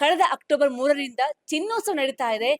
ಕಳೆದ ಅಕ್ಟೋಬರ್ ಮೂರರಿಂದ ಚಿನ್ನೋತ್ಸವ ನಡೀತಾ ಇದೆ.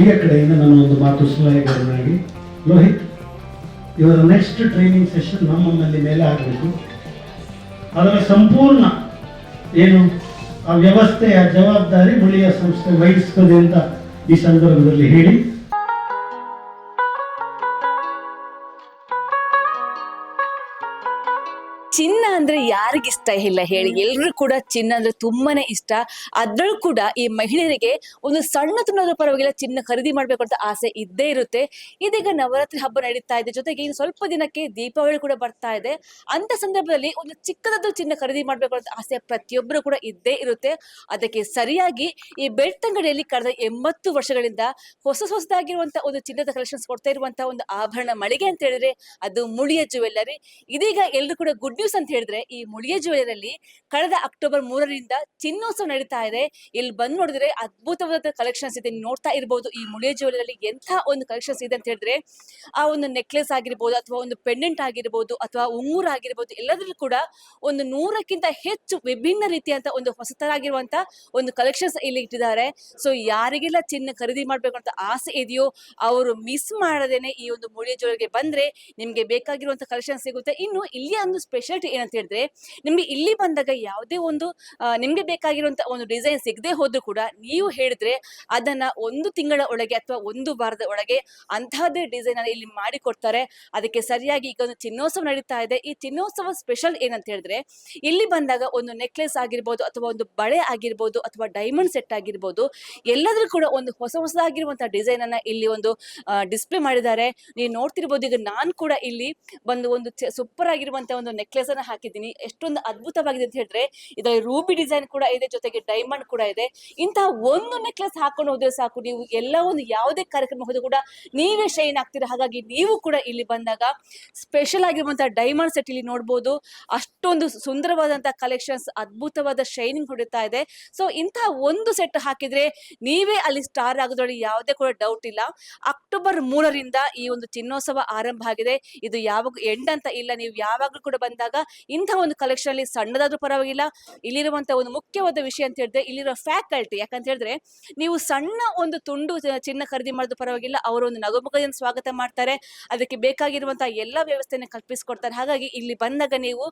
ಮುಳಿಯ ಕಡೆಯಿಂದ ನನ್ನ ಒಂದು ಮಾತು ಸಲಹೆಗಾರನಾಗಿ, ಲೋಹಿತ್ ಇವರ ನೆಕ್ಸ್ಟ್ ಟ್ರೈನಿಂಗ್ ಸೆಷನ್ ನಮ್ಮಲ್ಲಿ ಮೇಲೆ ಆಗಬೇಕು. ಅದರ ಸಂಪೂರ್ಣ ಏನು, ಆ ವ್ಯವಸ್ಥೆಯ ಜವಾಬ್ದಾರಿ ಮುಳಿಯ ಸಂಸ್ಥೆ ವಹಿಸ್ತದೆ ಅಂತ ಈ ಸಂದರ್ಭದಲ್ಲಿ ಹೇಳಿ. ಚಿನ್ನ ಅಂದ್ರೆ ಯಾರಿಗಿಷ್ಟ ಇಲ್ಲ ಹೇಳಿ. ಎಲ್ಲರೂ ಕೂಡ ಚಿನ್ನ ಅಂದ್ರೆ ತುಂಬಾನೇ ಇಷ್ಟ. ಅದ್ರಲ್ಲೂ ಕೂಡ ಈ ಮಹಿಳೆಯರಿಗೆ ಒಂದು ಸಣ್ಣ ತುಂಡದ ಪರವಾಗಿಲ್ಲ ಚಿನ್ನ ಖರೀದಿ ಮಾಡ್ಬೇಕು ಅಂತ ಆಸೆ ಇದ್ದೇ ಇರುತ್ತೆ. ಇದೀಗ ನವರಾತ್ರಿ ಹಬ್ಬ ನಡೀತಾ ಇದೆ. ಜೊತೆಗೆ ಇನ್ನು ಸ್ವಲ್ಪ ದಿನಕ್ಕೆ ದೀಪಾವಳಿ ಕೂಡ ಬರ್ತಾ ಇದೆ. ಅಂತ ಸಂದರ್ಭದಲ್ಲಿ ಒಂದು ಚಿಕ್ಕದಾದ ಚಿನ್ನ ಖರೀದಿ ಮಾಡ್ಬೇಕು ಅಂತ ಆಸೆ ಪ್ರತಿಯೊಬ್ಬರು ಕೂಡ ಇದ್ದೇ ಇರುತ್ತೆ. ಅದಕ್ಕೆ ಸರಿಯಾಗಿ ಈ ಬೆಳ್ತಂಗಡಿಯಲ್ಲಿ ಕಳೆದ ಎಂಬತ್ತು ವರ್ಷಗಳಿಂದ ಹೊಸ ಹೊಸದಾಗಿರುವಂತಹ ಒಂದು ಚಿನ್ನದ ಕಲೆಕ್ಷನ್ಸ್ ಕೊಡ್ತಾ ಇರುವಂತಹ ಒಂದು ಆಭರಣ ಮಳಿಗೆ ಅಂತ ಹೇಳಿದ್ರೆ ಅದು ಮುಳಿಯ ಜುವೆಲ್ಲರಿ ಇದೀಗ ಎಲ್ರು ಕೂಡ ಗುಡ್ ನ್ಯೂಸ್ ಅಂತ ಹೇಳಿದ್ರೆ, ಈ ಮುಳಿಗೆ ಜುವೆಲ್ಲರಲ್ಲಿ ಕಳೆದ ಅಕ್ಟೋಬರ್ ಮೂರರಿಂದ ಚಿನ್ನೋತ್ಸವ ನಡೀತಾ ಇದೆ. ಇಲ್ಲಿ ಬಂದ್ ನೋಡಿದ್ರೆ ಅದ್ಭುತವಾದ ಕಲೆಕ್ಷನ್ಸ್ ಇದೆ. ನೋಡ್ತಾ ಇರಬಹುದು ಈ ಮುಳಿಯ ಜುವೆಲ್ಲರಲ್ಲಿ ಎಂಥ ಒಂದು ಕಲೆಕ್ಷನ್ಸ್ ಇದೆ ಅಂತ ಹೇಳಿದ್ರೆ, ಆ ಒಂದು ನೆಕ್ಲೆಸ್ ಆಗಿರ್ಬೋದು, ಅಥವಾ ಒಂದು ಪೆಂಡೆಂಟ್ ಆಗಿರ್ಬೋದು, ಅಥವಾ ಉಂಗುರ ಆಗಿರ್ಬೋದು, ಎಲ್ಲದರಲ್ಲೂ ಕೂಡ ಒಂದು ನೂರಕ್ಕಿಂತ ಹೆಚ್ಚು ವಿಭಿನ್ನ ರೀತಿಯಂತ ಒಂದು ಹೊಸತರಾಗಿರುವಂತ ಒಂದು ಕಲೆಕ್ಷನ್ಸ್ ಇಲ್ಲಿ ಇಟ್ಟಿದ್ದಾರೆ. ಸೊ ಯಾರಿಗೆಲ್ಲ ಚಿನ್ನ ಖರೀದಿ ಮಾಡ್ಬೇಕು ಅಂತ ಆಸೆ ಇದೆಯೋ, ಅವರು ಮಿಸ್ ಮಾಡದೇನೆ ಈ ಒಂದು ಮುಳಿಯ ಜುವೆಲರಿಗೆ ಬಂದ್ರೆ ನಿಮ್ಗೆ ಬೇಕಾಗಿರುವಂತ ಕಲೆಕ್ಷನ್ ಸಿಗುತ್ತೆ. ಇನ್ನು ಇಲ್ಲಿಯ ಒಂದು ಸ್ಪೆಷಾಲಿಟಿ ಏನಂತ ಹೇಳಿದ್ರೆ ನಿಮ್ಗೆ ಇಲ್ಲಿ ಬಂದಾಗ ಯಾವುದೇ ಒಂದು ನಿಮ್ಗೆ ಬೇಕಾಗಿರುವಂತಹ ಒಂದು ಡಿಸೈನ್ ಸಿಗದೆ ಹೋದ್ರು ಕೂಡ ನೀವು ಹೇಳಿದ್ರೆ ಅದನ್ನ ಒಂದು ತಿಂಗಳ ಒಳಗೆ ಅಥವಾ ಒಂದು ವಾರದ ಒಳಗೆ ಅಂತಹದೇ ಡಿಸೈನ್ ಅನ್ನ ಇಲ್ಲಿ ಮಾಡಿ ಕೊಡ್ತಾರೆ ಅದಕ್ಕೆ ಸರಿಯಾಗಿ ಈಗ ಒಂದು ಚಿನ್ನೋತ್ಸವ ನಡೀತಾ ಇದೆ. ಈ ಚಿನ್ನೋತ್ಸವ ಸ್ಪೆಷಲ್ ಏನಂತ ಹೇಳಿದ್ರೆ, ಇಲ್ಲಿ ಬಂದಾಗ ಒಂದು ನೆಕ್ಲೆಸ್ ಆಗಿರ್ಬೋದು ಅಥವಾ ಒಂದು ಬಳೆ ಆಗಿರ್ಬೋದು ಅಥವಾ ಡೈಮಂಡ್ ಸೆಟ್ ಆಗಿರ್ಬೋದು, ಎಲ್ಲಾದ್ರೂ ಕೂಡ ಒಂದು ಹೊಸ ಹೊಸದಾಗಿರುವಂತಹ ಡಿಸೈನ್ ಅನ್ನ ಇಲ್ಲಿ ಒಂದು ಡಿಸ್ಪ್ಲೇ ಮಾಡಿದ್ದಾರೆ. ನೀವು ನೋಡ್ತಿರ್ಬೋದು, ಈಗ ನಾನು ಕೂಡ ಇಲ್ಲಿ ಬಂದು ಒಂದು ಸೂಪರ್ ಆಗಿರುವಂತಹ ಒಂದು ನೆಕ್ಲೆಸ್ ಅನ್ನ ಹಾಕಿದ್ದೀನಿ. ಎಷ್ಟೊಂದು ಅದ್ಭುತವಾಗಿದೆ ಅಂತ ಹೇಳಿದ್ರೆ, ಇದರಲ್ಲಿ ರೂಬಿ ಡಿಸೈನ್ ಕೂಡ ಇದೆ, ಜೊತೆಗೆ ಡೈಮಂಡ್ ಕೂಡ ಇದೆ. ಇಂತಹ ಒಂದು ನೆಕ್ಲೆಸ್ ಹಾಕೊಂಡು ಹೋದ್ರೆ ಸಾಕು. ನೀವು ಎಲ್ಲ ಒಂದು ಯಾವುದೇ ಕಾರ್ಯಕ್ರಮ ಹೋದ್ರು ಕೂಡ ನೀವೇ ಶೈನ್ ಆಗ್ತೀರಾ. ಹಾಗಾಗಿ ನೀವು ಕೂಡ ಇಲ್ಲಿ ಬಂದಾಗ ಸ್ಪೆಷಲ್ ಆಗಿರುವಂತಹ ಡೈಮಂಡ್ ಸೆಟ್ ಇಲ್ಲಿ ನೋಡಬಹುದು ಅಷ್ಟೊಂದು ಸುಂದರವಾದಂತಹ ಕಲೆಕ್ಷನ್ಸ್, ಅದ್ಭುತವಾದ ಶೈನಿಂಗ್ ಹೊಡಿತಾ ಇದೆ. ಸೊ, ಇಂತಹ ಒಂದು ಸೆಟ್ ಹಾಕಿದ್ರೆ ನೀವೇ ಅಲ್ಲಿ ಸ್ಟಾರ್ ಆಗೋದ್ರಲ್ಲಿ ಯಾವುದೇ ಕೂಡ ಡೌಟ್ ಇಲ್ಲ. ಅಕ್ಟೋಬರ್ ಮೂರರಿಂದ ಈ ಒಂದು ಚಿನ್ನೋತ್ಸವ ಆರಂಭ ಆಗಿದೆ. ಇದು ಯಾವಾಗ ಎಂಡ್ ಅಂತ ಇಲ್ಲ. ನೀವು ಯಾವಾಗಲೂ ಕೂಡ ಬಂದಾಗ ಇಂಥ ಒಂದು ಕಲೆಕ್ಷನ್ ಅಲ್ಲಿ ಸಣ್ಣದಾದ್ರೂ ಪರವಾಗಿಲ್ಲ. ಇಲ್ಲಿರುವಂತಹ ಒಂದು ಮುಖ್ಯವಾದ ವಿಷಯ ಅಂತ ಹೇಳಿದ್ರೆ ಇಲ್ಲಿರೋ ಫ್ಯಾಕಲ್ಟಿ ಯಾಕಂತ ಹೇಳಿದ್ರೆ ನೀವು ಸಣ್ಣ ಒಂದು ತುಂಡು ಚಿನ್ನ ಖರೀದಿ ಮಾಡೋದು ಪರವಾಗಿಲ್ಲ. ಅವರು ಒಂದು ನಗುಮುಖದಿಂದ ಸ್ವಾಗತ ಮಾಡ್ತಾರೆ. ಅದಕ್ಕೆ ಬೇಕಾಗಿರುವಂತಹ ಎಲ್ಲ ವ್ಯವಸ್ಥೆಯನ್ನು ಕಲ್ಪಿಸಿಕೊಡ್ತಾರೆ. ಹಾಗಾಗಿ ಇಲ್ಲಿ ಬಂದಾಗ ನೀವು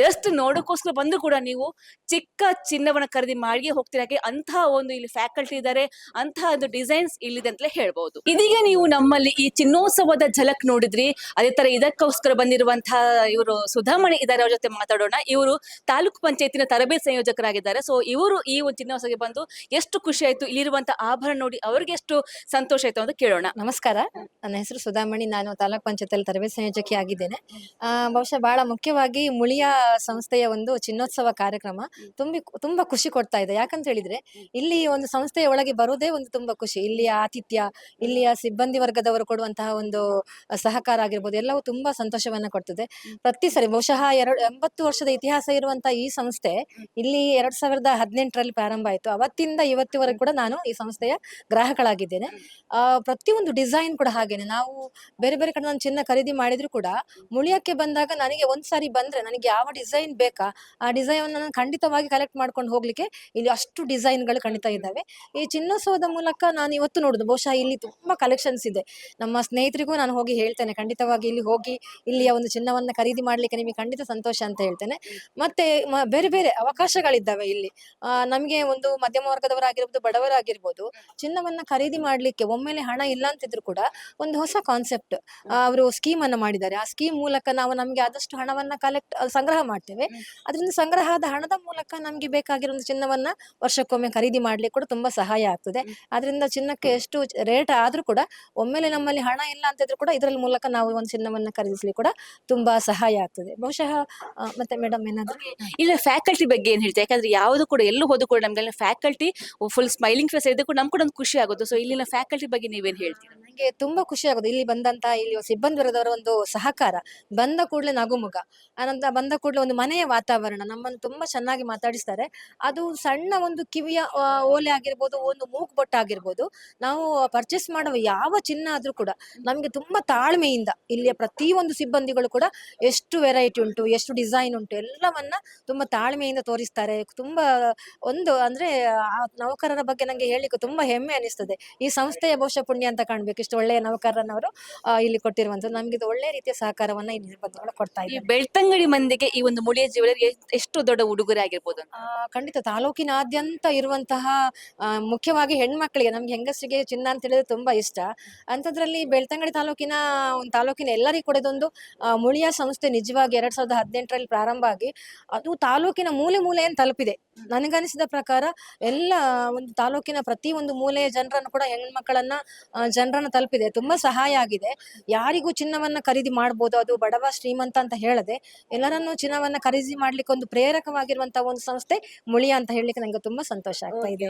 ಜಸ್ಟ್ ನೋಡೋಕ್ಕೋಸ್ಕರ ಬಂದು ಕೂಡ ನೀವು ಚಿಕ್ಕ ಚಿನ್ನವನ್ನ ಖರೀದಿ ಮಾಡಿ ಹೋಗ್ತೀರಾ ಅಂತಹ ಒಂದು ಇಲ್ಲಿ ಫ್ಯಾಕಲ್ಟಿ ಇದ್ದಾರೆ ಅಂತಹ ಒಂದು ಡಿಸೈನ್ಸ್ ಇಲ್ಲಿದೆ ಅಂತಲೇ ಹೇಳ್ಬಹುದು ಇದೀಗ ನೀವು ನಮ್ಮಲ್ಲಿ ಈ ಚಿನ್ನೋತ್ಸವದ ಝಲಕ್ ನೋಡಿದ್ರಿ, ಅದೇ ತರ ಇದಕ್ಕೋಸ್ಕರ ಬಂದಿರುವಂತಹ ಇವರು ಸುಧಾಮಣಿ ಇದ್ದಾರೆ ಅವ್ರ ಜೊತೆ ಮಾತಾಡೋಣ. ಇವರು ತಾಲೂಕು ಪಂಚಾಯತಿನ ತರಬೇತಿ ಸಂಯೋಜಕರಾಗಿದ್ದಾರೆ. ಸೊ ಇವರು ಈ ಒಂದು ಚಿನ್ನೋತ್ಸವಕ್ಕೆ ಬಂದು ಎಷ್ಟು ಖುಷಿ ಆಯ್ತು, ಇಲ್ಲಿರುವಂತಹ ಆಭರಣ ನೋಡಿ ಅವ್ರಿಗೆ ಎಷ್ಟು ಸಂತೋಷ ಆಯ್ತು ಅಂತ ಕೇಳೋಣ. ನಮಸ್ಕಾರ. ನನ್ನ ಹೆಸರು ಸುಧಾಮಣಿ. ನಾನು ತಾಲೂಕ್ ಪಂಚಾಯತಿಯಲ್ಲಿ ತರಬೇತಿ ಸಂಯೋಜಕಿ ಆಗಿದ್ದೇನೆ. ಬಹುಶಃ ಬಹಳ ಮುಖ್ಯವಾಗಿ ಮುಳಿಯ ಸಂಸ್ಥೆಯ ಒಂದು ಚಿನ್ನೋತ್ಸವ ಕಾರ್ಯಕ್ರಮ ತುಂಬಿ ತುಂಬಾ ಖುಷಿ ಕೊಡ್ತಾ ಇದೆ. ಯಾಕಂತ ಹೇಳಿದ್ರೆ ಇಲ್ಲಿ ಒಂದು ಸಂಸ್ಥೆಯ ಒಳಗೆ ಬರೋದೇ ಒಂದು ತುಂಬಾ ಖುಷಿ. ಇಲ್ಲಿಯ ಆತಿಥ್ಯ ಇಲ್ಲಿಯ ಸಿಬ್ಬಂದಿ ವರ್ಗದವರು ಕೊಡುವಂತಹ ಒಂದು ಸಹಕಾರ ಆಗಿರ್ಬೋದು ಎಲ್ಲವೂ ತುಂಬಾ ಸಂತೋಷವನ್ನ ಕೊಡ್ತದೆ. ಪ್ರತಿ ಸರಿ ಬಹುಶಃ ಎರಡು ಎಂಬತ್ತು ವರ್ಷದ ಇತಿಹಾಸ ಇರುವಂತಹ ಈ ಸಂಸ್ಥೆ ಇಲ್ಲಿ ಎರಡ್ ಸಾವಿರದ ಹದಿನೆಂಟರಲ್ಲಿ ಪ್ರಾರಂಭ ಆಯಿತು. ಅವತ್ತಿಂದ ಇವತ್ತಿವರೆಗೂ ಕೂಡ ನಾನು ಈ ಸಂಸ್ಥೆಯ ಗ್ರಾಹಕಳಾಗಿದ್ದೇನೆ. ಆ ಪ್ರತಿಯೊಂದು ಡಿಸೈನ್ ಕೂಡ ಹಾಗೇನೆ. ನಾವು ಬೇರೆ ಬೇರೆ ಕಡೆ ನಾನು ಚಿನ್ನ ಖರೀದಿ ಮಾಡಿದ್ರು ಕೂಡ ಮುಳಿಯಕ್ಕೆ ಬಂದಾಗ ನನಗೆ ಒಂದ್ಸಾರಿ ಬಂದ್ರೆ ನನಗೆ ಯಾವ ಡಿಸೈನ್ ಬೇಕಾ? ಆ ಡಿಸೈನ್ ಅನ್ನು ಖಂಡಿತವಾಗಿ ಕಲೆಕ್ಟ್ ಮಾಡ್ಕೊಂಡು ಹೋಗ್ಲಿಕ್ಕೆ ಇಲ್ಲಿ ಅಷ್ಟು ಡಿಸೈನ್ಗಳು ಖಂಡಿತ ಇದ್ದಾವೆ. ಈ ಚಿನ್ನೋತ್ಸವದ ಮೂಲಕ ನಾನು ಇವತ್ತು ನೋಡುದು ಬಹುಶಃ ಇಲ್ಲಿ ತುಂಬಾ ಕಲೆಕ್ಷನ್ಸ್ ಇದೆ. ನಮ್ಮ ಸ್ನೇಹಿತರಿಗೂ ನಾನು ಹೋಗಿ ಹೇಳ್ತೇನೆ ಖಂಡಿತವಾಗಿ ಇಲ್ಲಿ ಹೋಗಿ ಇಲ್ಲಿಯ ಒಂದು ಚಿನ್ನವನ್ನ ಖರೀದಿ ಮಾಡ್ಲಿಕ್ಕೆ ನಿಮಗೆ ಖಂಡಿತ ಸಂತೋಷ ಅಂತ ಹೇಳ್ತೇನೆ. ಮತ್ತೆ ಬೇರೆ ಬೇರೆ ಅವಕಾಶಗಳಿದ್ದಾವೆ ಇಲ್ಲಿ. ನಮಗೆ ನಮ್ಗೆ ಒಂದು ಮಧ್ಯಮ ವರ್ಗದವರಾಗಿರ್ಬೋದು ಬಡವರಾಗಿರ್ಬೋದು ಚಿನ್ನವನ್ನ ಖರೀದಿ ಮಾಡ್ಲಿಕ್ಕೆ ಒಮ್ಮೆಲೆ ಹಣ ಇಲ್ಲ ಅಂತಿದ್ರು ಕೂಡ ಒಂದು ಹೊಸ ಕಾನ್ಸೆಪ್ಟ್ ಅವರು ಸ್ಕೀಮ್ ಅನ್ನ ಮಾಡಿದ್ದಾರೆ. ಆ ಸ್ಕೀಮ್ ಮೂಲಕ ನಾವು ನಮ್ಗೆ ಆದಷ್ಟು ಹಣವನ್ನ ಕಲೆಕ್ಟ್ ಸಂಗ್ರಹ ಮಾಡ್ತೇವೆ. ಅದರಿಂದ ಸಂಗ್ರಹ ಆದ ಹಣದ ಮೂಲಕ ನಮ್ಗೆ ಬೇಕಾಗಿರೋ ಒಂದು ಚಿನ್ನವನ್ನ ವರ್ಷಕ್ಕೊಮ್ಮೆ ಖರೀದಿ ಮಾಡ್ಲಿಕ್ಕೆ ಕೂಡ ತುಂಬಾ ಸಹಾಯ ಆಗ್ತದೆ. ಅದರಿಂದ ಚಿನ್ನಕ್ಕೆ ಎಷ್ಟು ರೇಟ್ ಆದ್ರೂ ಕೂಡ ಒಮ್ಮೆಲೆ ನಮ್ಮಲ್ಲಿ ಹಣ ಇಲ್ಲ ಅಂತಿದ್ರು ಕೂಡ ಇದರ ಮೂಲಕ ನಾವು ಒಂದು ಚಿನ್ನವನ್ನ ಖರೀದಿಸ್ಲಿಕ್ಕೆ ಕೂಡ ತುಂಬಾ ಸಹಾಯ ಆಗ್ತದೆ. ಬಹುಶಃ ಆ, ಮತ್ತೆ ಮೇಡಮ್ ಏನಾದ್ರು? ಇಲ್ಲ ಫ್ಯಾಕಲ್ಟಿ ಬಗ್ಗೆ ಏನ್ ಹೇಳ್ತೀವಿ ಯಾಕಂದ್ರೆ ಯಾವುದು ಕೂಡ ಎಲ್ಲೂ ಹೋದ್ರು ಕೂಡ ನಮ್ಗೆ ಫ್ಯಾಕಲ್ಟಿ ಫುಲ್ ಸ್ಮೈಲಿಂಗ್ ಫೇಸ್ ಇದ್ದು ಕೂಡ ನಮ್ಗೆ ಕೂಡ ಒಂದು ಖುಷಿ ಆಗೋದು. ಸೊ ಇಲ್ಲಿನ ಫ್ಯಾಕಲ್ಟಿ ಬಗ್ಗೆ ನೀವೇನ್ ಹೇಳ್ತೀರಾ? ನನಗೆ ತುಂಬಾ ಖುಷಿ ಆಗೋದು. ಇಲ್ಲಿ ಬಂದಂತ ಇಲ್ಲಿ ಸಿಬ್ಬಂದಿ ವರ್ಗದವರ ಒಂದು ಸಹಕಾರ. ಬಂದ ಕೂಡಲೇ ನಗುಮುಗ ಅನಂತರ ಬಂದ ಕೂಡಲೇ ಒಂದು ಮನೆಯ ವಾತಾವರಣ. ನಮ್ಮನ್ನು ತುಂಬಾ ಚೆನ್ನಾಗಿ ಮಾತಾಡಿಸ್ತಾರೆ. ಅದು ಸಣ್ಣ ಒಂದು ಕಿವಿಯ ಓಲೆ ಆಗಿರ್ಬೋದು, ಒಂದು ಮೂಗು ಬೊಟ್ಟ ಆಗಿರ್ಬೋದು, ನಾವು ಪರ್ಚೇಸ್ ಮಾಡುವ ಯಾವ ಚಿನ್ನ ಆದ್ರೂ ಕೂಡ ನಮ್ಗೆ ತುಂಬಾ ತಾಳ್ಮೆಯಿಂದ ಇಲ್ಲಿಯ ಪ್ರತಿಯೊಂದು ಸಿಬ್ಬಂದಿಗಳು ಕೂಡ ಎಷ್ಟು ವೆರೈಟಿ ಉಂಟು, ಎಷ್ಟು ಡಿಸೈನ್ ಉಂಟು, ಎಲ್ಲವನ್ನ ತುಂಬಾ ತಾಳ್ಮೆಯಿಂದ ತೋರಿಸ್ತಾರೆ. ತುಂಬಾ ಒಂದು ಅಂದ್ರೆ ನೌಕರರ ಬಗ್ಗೆ ನಂಗೆ ಹೇಳಿಕ್ಕೆ ತುಂಬಾ ಹೆಮ್ಮೆ ಅನಿಸ್ತದೆ. ಈ ಸಂಸ್ಥೆಯ ಬಹುಶಃ ಪುಣ್ಯ ಅಂತ ಕಾಣ್ಬೇಕು. ಇಷ್ಟು ಒಳ್ಳೆಯ ನೌಕರರನ್ನವರು ಆ, ಇಲ್ಲಿ ಕೊಟ್ಟಿರುವಂತ ನಮ್ಗೆ ಇದು ಒಳ್ಳೆ ರೀತಿಯ ಸಹಕಾರವನ್ನ ಈ ನಿರ್ಬಂಧಗಳು ಕೊಡ್ತಾ ಈ ಇದ್ದಾರೆ. ಬೆಳ್ತಂಗಡಿ ಮಂದಿಗೆ ಈ ಒಂದು ಮುಳಿಯ ಜೀವನ ಎಷ್ಟು ದೊಡ್ಡ ಉಡುಗೊರೆ ಆಗಿರ್ಬೋದು ಆ, ಖಂಡಿತ ತಾಲೂಕಿನಾದ್ಯಂತ ಇರುವಂತಹ ಆ, ಮುಖ್ಯವಾಗಿ ಹೆಣ್ಮಕ್ಳಿಗೆ ನಮ್ಗೆ ಹೆಂಗಸರಿಗೆ ಚಿನ್ನ ಅಂತ ಹೇಳಿದ್ರೆ ತುಂಬಾ ಇಷ್ಟ. ಅಂಥದ್ರಲ್ಲಿ ಬೆಳ್ತಂಗಡಿ ತಾಲೂಕಿನ ಒಂದು ತಾಲೂಕಿನ ಎಲ್ಲರಿಗೂ ಕೂಡ ಇದೊಂದು ಆ, ಮುಳಿಯ ಸಂಸ್ಥೆ ನಿಜವಾಗಿ ಎರಡ್ ಸಾವಿರದ ಹದಿನೆಂಟರಲ್ಲಿ ಪ್ರಾರಂಭ ಆಗಿ ಅದು ತಾಲೂಕಿನ ಮೂಲೆ ಮೂಲೆಯನ್ನು ತಲುಪಿದೆ. ನನಗನಿಸಿದ ಪ್ರಕಾರ ಎಲ್ಲ ಒಂದು ತಾಲೂಕಿನ ಪ್ರತಿ ಒಂದು ಮೂಲೆಯ ಜನರನ್ನು ಕೂಡ ಹೆಣ್ಮಕ್ಕಳನ್ನ ಜನರನ್ನ ತಲುಪಿದೆ. ತುಂಬಾ ಸಹಾಯ ಆಗಿದೆ. ಯಾರಿಗೂ ಚಿನ್ನವನ್ನ ಖರೀದಿ ಮಾಡ್ಬೋದು ಅದು ಬಡವ ಶ್ರೀಮಂತ ಅಂತ ಹೇಳದೆ ಎಲ್ಲರನ್ನೂ ಚಿನ್ನವನ್ನ ಖರೀದಿ ಮಾಡ್ಲಿಕ್ಕೆ ಒಂದು ಪ್ರೇರಕವಾಗಿರುವಂತಹ ಒಂದು ಸಂಸ್ಥೆ ಮುಳಿಯ ಅಂತ ಹೇಳಲಿಕ್ಕೆ ನಂಗೆ ತುಂಬಾ ಸಂತೋಷ ಆಗ್ತಾ ಇದೆ.